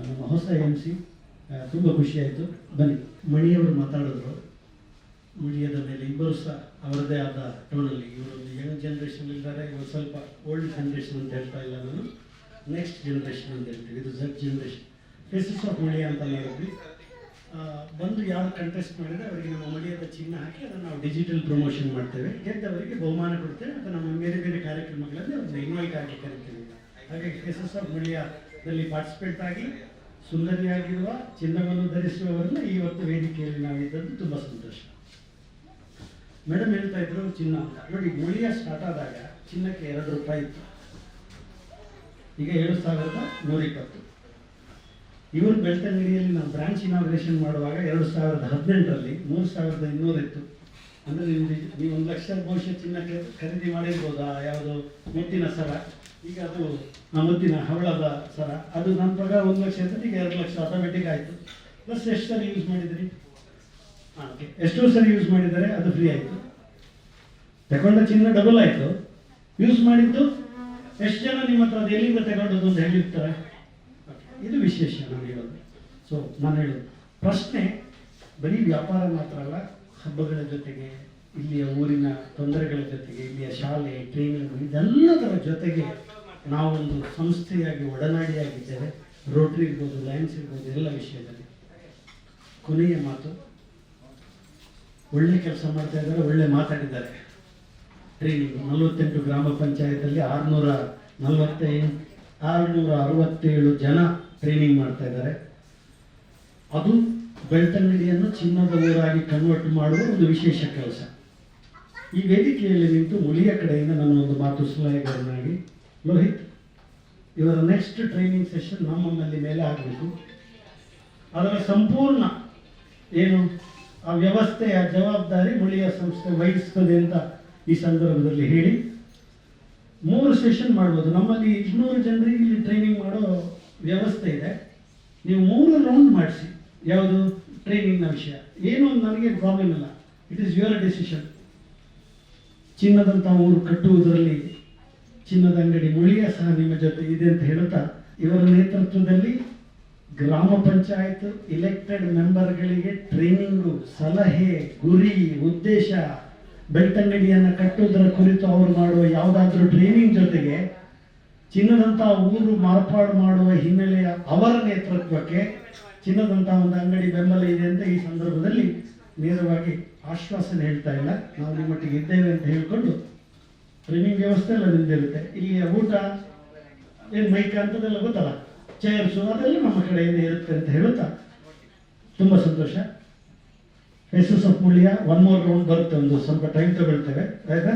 ನಮ್ಮ ಹೊಸ ಎಂ ಸಿ ತುಂಬ ಖುಷಿಯಾಯಿತು ಬನ್ನಿ, ಮಣಿಯವರು ಮಾತಾಡಿದ್ರು. ಮಣಿಯದ ಮೇಲೆ ಇಬ್ಬರು ಸಹ ಅವರದೇ ಆದ ಟೋನಲ್ಲಿ ಇವರೊಂದು ಯಂಗ್ ಜನ್ರೇಷನ್ ಇದ್ದಾರೆ. ಇವರು ಸ್ವಲ್ಪ ಓಲ್ಡ್ ಜನ್ರೇಷನ್ ಅಂತ ಹೇಳ್ತಾ ಇಲ್ಲ ನಾನು. ನೆಕ್ಸ್ಟ್ ಜನ್ರೇಷನ್ ಅಂತ ಹೇಳ್ತೀವಿ. ಇದು ಝಡ್ ಜನ್ರೇಷನ್ ಫೇಸಸ್ ಆಫ್ ಮಣಿಯ ಅಂತ ಮಾಡಿದ್ವಿ ಬಂದು ಯಾರು ಕಂಟೆಸ್ಟ್ ಮಾಡಿದ್ರೆ ಅವರಿಗೆ ನಮ್ಮ ಮಡಿಯಾದ ಚಿನ್ನ ಹಾಕಿ ಅದನ್ನು ನಾವು ಡಿಜಿಟಲ್ ಪ್ರಮೋಷನ್ ಮಾಡ್ತೇವೆ. ಗೆದ್ದವರಿಗೆ ಬಹುಮಾನ ಕೊಡ್ತೇವೆ ಅಥವಾ ನಮ್ಮ ಬೇರೆ ಬೇರೆ ಕಾರ್ಯಕ್ರಮಗಳಲ್ಲಿ ಅವ್ರನ್ನ ಇನ್ವೈಟ್ ಆಗಿ ಕರಿತೇವೆ ಹಾಗಾಗಿ ಎಸ್ ಆಫ್ ಮಡಿಯಾದಲ್ಲಿ ಪಾರ್ಟಿಸಿಪೇಟ್ ಆಗಿ ಸುಂದರಿಯಾಗಿರುವ ಚಿನ್ನವನ್ನು ಧರಿಸುವವರನ್ನ ಇವತ್ತು ವೇದಿಕೆಯಲ್ಲಿ ನಾವು ಇದ್ದದ್ದು ತುಂಬ ಸಂತೋಷ. ಮೇಡಮ್ ಹೇಳ್ತಾ ಇದ್ರು ಚಿನ್ನ. ನೋಡಿ ಮುಳಿಯ ಸ್ಟಾರ್ಟ್ ಆದಾಗ ಚಿನ್ನಕ್ಕೆ ಎರಡು ರೂಪಾಯಿ ಇತ್ತು. ಈಗ ಏಳು ಸಾವಿರದ ನೂರಿಪ್ಪತ್ತು ಇವರು ಬೆಳ್ತಂಗಡಿಯಲ್ಲಿ ನಾವು ಬ್ರಾಂಚ್ ಇನಾಗ್ರೇಷನ್ ಮಾಡುವಾಗ ಎರಡು ಸಾವಿರದ ಹದಿನೆಂಟರಲ್ಲಿ ಮೂರು ಸಾವಿರದ ಇನ್ನೂರಿತ್ತು ಅಂದರೆ ನಿಮಗೆ ನೀವು ಒಂದು ಲಕ್ಷ ಬಹುಶಃ ಚಿನ್ನಕ್ಕೆ ಖರೀದಿ ಮಾಡಿರ್ಬೋದಾ? ಯಾವುದು? ಮುತ್ತಿನ ಸರ. ಈಗ ಅದು ಆ ಮುತ್ತಿನ ಹವಳದ ಸರ. ಅದು ನನ್ನ ಪ್ರಕಾರ ಒಂದು ಲಕ್ಷ ಇರ್ತದೆ, ಈಗ ಎರಡು ಲಕ್ಷ ಆಟೋಮೆಟಿಕ್ ಆಯಿತು. ಪ್ಲಸ್ ಎಷ್ಟು ಸರಿ ಯೂಸ್ ಮಾಡಿದ್ರಿ? ಎಷ್ಟೋ ಸರಿ ಯೂಸ್ ಮಾಡಿದರೆ ಅದು ಫ್ರೀ ಆಯಿತು. ತಗೊಂಡ ಚಿನ್ನ ಡಬಲ್ ಆಯಿತು. ಯೂಸ್ ಮಾಡಿದ್ದು ಎಷ್ಟು ಜನ ನಿಮ್ಮ ಹತ್ರ ಅದು ಎಲ್ಲಿಂದ ತಗೊಂಡದ್ದು ಅಂತ ಹೇಳಿರ್ತಾರೆ ಇದು ವಿಶೇಷ ನಾನು ಹೇಳೋದು ಸೊ ನಾನು ಹೇಳೋದು. ಪ್ರಶ್ನೆ, ಬರೀ ವ್ಯಾಪಾರ ಮಾತ್ರ ಅಲ್ಲ, ಹಬ್ಬಗಳ ಜೊತೆಗೆ, ಇಲ್ಲಿಯ ಊರಿನ ತೊಂದರೆಗಳ ಜೊತೆಗೆ, ಇಲ್ಲಿಯ ಶಾಲೆ ಟ್ರೈನಿಂಗ್ ಇದೆಲ್ಲದರ ಜೊತೆಗೆ ನಾವೊಂದು ಸಂಸ್ಥೆಯಾಗಿ, ಒಡನಾಡಿಯಾಗಿದ್ದೇವೆ. ರೋಟ್ರಿ ಇರ್ಬೋದು ಲಯನ್ಸ್ ಇರ್ಬೋದು, ಎಲ್ಲ ವಿಷಯದಲ್ಲಿ. ಕೊನೆಯ ಮಾತು. ಒಳ್ಳೆ ಕೆಲಸ ಮಾಡ್ತಾ ಇದ್ದಾರೆ, ಒಳ್ಳೆ ಮಾತಾಡಿದ್ದಾರೆ. ಟ್ರೈನಿಂಗ್ ನಲವತ್ತೆಂಟು ಗ್ರಾಮ ಪಂಚಾಯತಲ್ಲಿ ಆರುನೂರ ನಲವತ್ತೈದು ಆರುನೂರ ಅರವತ್ತೇಳು ಜನ ಟ್ರೈನಿಂಗ್ ಮಾಡ್ತಾ ಇದ್ದಾರೆ. ಅದು ಬೆಳ್ತಂಗಡಿಯನ್ನು ಚಿನ್ನದ ಊರಾಗಿ ಕನ್ವರ್ಟ್ ಮಾಡುವ ಒಂದು ವಿಶೇಷ ಕೆಲಸ. ಈ ವೇದಿಕೆಯಲ್ಲಿ ನಿಂತು ಮುಳಿಯ ಕಡೆಯಿಂದ ನನ್ನ ಒಂದು ಮಾತು ಸಲಹೆಗಳನ್ನಾಗಿ ಲೋಹಿತ್, ಇವರ ನೆಕ್ಸ್ಟ್ ಟ್ರೈನಿಂಗ್ ಸೆಷನ್ ನಮ್ಮಲ್ಲಿ ಮೇಲೆ ಆಗಬೇಕು. ಅದರ ಸಂಪೂರ್ಣ ಏನು, ಆ ವ್ಯವಸ್ಥೆಯ ಜವಾಬ್ದಾರಿ ಮುಳಿಯ ಸಂಸ್ಥೆ ವಹಿಸ್ತದೆ ಅಂತ ಈ ಸಂದರ್ಭದಲ್ಲಿ ಹೇಳಿ. ಮೂರು ಸೆಷನ್ ಮಾಡ್ಬೋದು. ನಮ್ಮಲ್ಲಿ ಇನ್ನೂರು ಜನರಿಗೆ ಇಲ್ಲಿ ಟ್ರೈನಿಂಗ್ ಮಾಡೋ ವ್ಯವಸ್ಥೆ ಇದೆ. ನೀವು ಮೂರು ರೌಂಡ್ ಮಾಡಿಸಿ. ಯಾವುದು? ಟ್ರೈನಿಂಗ್ನ ವಿಷಯ. ಏನು ನನಗೆ ಪ್ರಾಬ್ಲಮ್ ಇಲ್ಲ. ಇಟ್ ಈಸ್ ಯುವರ್ ಡಿಸಿಷನ್ ಚಿನ್ನದಂಥ ಊರು ಕಟ್ಟುವುದರಲ್ಲಿ ಚಿನ್ನದ ಅಂಗಡಿ ಮುಳಿಯ ಸಹ ನಿಮ್ಮ ಜೊತೆ ಇದೆ ಅಂತ ಹೇಳುತ್ತಾ, ಇವರ ನೇತೃತ್ವದಲ್ಲಿ ಗ್ರಾಮ ಪಂಚಾಯತ್ ಇಲೆಕ್ಟೆಡ್ ಮೆಂಬರ್ಗಳಿಗೆ ಟ್ರೈನಿಂಗು ಸಲಹೆ, ಗುರಿ, ಉದ್ದೇಶ ಬೆಳ್ತಂಗಡಿಯನ್ನು ಕಟ್ಟುವುದರ ಕುರಿತು ಅವರು ಮಾಡುವ ಯಾವುದಾದ್ರೂ ಟ್ರೈನಿಂಗ್ ಜೊತೆಗೆ ಚಿನ್ನದಂಥ ಊರು ಮಾರ್ಪಾಡು ಮಾಡುವ ಹಿನ್ನೆಲೆಯ ಅವರ ನೇತೃತ್ವಕ್ಕೆ ಚಿನ್ನದಂಥ ಒಂದು ಅಂಗಡಿ ಬೆಂಬಲ ಇದೆ ಅಂತ ಈ ಸಂದರ್ಭದಲ್ಲಿ ನೇರವಾಗಿ ಆಶ್ವಾಸನೆ ಹೇಳ್ತಾ ಇಲ್ಲ. ನಾವು ನಿಮ್ಮೊಟ್ಟಿಗೆ ಇದ್ದೇವೆ ಅಂತ ಹೇಳಿಕೊಂಡು ಟ್ರೈನಿಂಗ್ ವ್ಯವಸ್ಥೆ ಎಲ್ಲ ನಿಂತಿರುತ್ತೆ ಇಲ್ಲಿಯ ಊಟ, ಏನು ಮೈಕ್ ಅಂತದೆಲ್ಲ ಗೊತ್ತಲ್ಲ? ಚೇರ್ಸು ಅದೆಲ್ಲ ನಮ್ಮ ಕಡೆಯಿಂದ ಇರುತ್ತೆ ಅಂತ ಹೇಳುತ್ತಾ? ತುಂಬ ಸಂತೋಷ. Faces of Muliya one more round ಬರುತ್ತೆ ಒಂದು ಸ್ವಲ್ಪ ಟೈಮ್ ತಗೊಳ್ತೇವೆ. ಆಯ್ತಾ?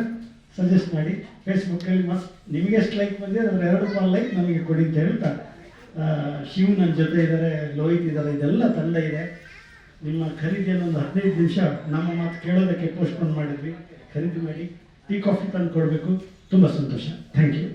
ಸಜೆಸ್ಟ್ ಮಾಡಿ. ಫೇಸ್ಬುಕ್ಕಲ್ಲಿ ಮಸ್ತ್ ನಿಮಗೆ ಎಷ್ಟು ಲೈಕ್ ಬಂದಿದೆ, ಅದರ ಎರಡು ಪಾಲ್ ಲೈಕ್ ನಮಗೆ ಕೊಡಿ ಅಂತ ಹೇಳ್ತಾ. ಶಿವ್ ನನ್ನ ಜೊತೆ ಇದ್ದಾರೆ ಲೋಹಿತ್ ಇದ್ದಾರೆ ಇದೆಲ್ಲ ತಂಡ ಇದೆ. ನಿಮ್ಮ ಖರೀದಿಯನ್ನು ಒಂದು ಹದಿನೈದು ನಿಮಿಷ ನಮ್ಮ ಮಾತು ಕೇಳೋದಕ್ಕೆ ಪೋಸ್ಟ್ಪೋನ್ ಮಾಡಿದ್ವಿ. ಖರೀದಿ ಮಾಡಿ ಟೀ ಕಾಫಿ ತಂದು ಕೊಡಬೇಕು. ತುಂಬ ಸಂತೋಷ. Thank you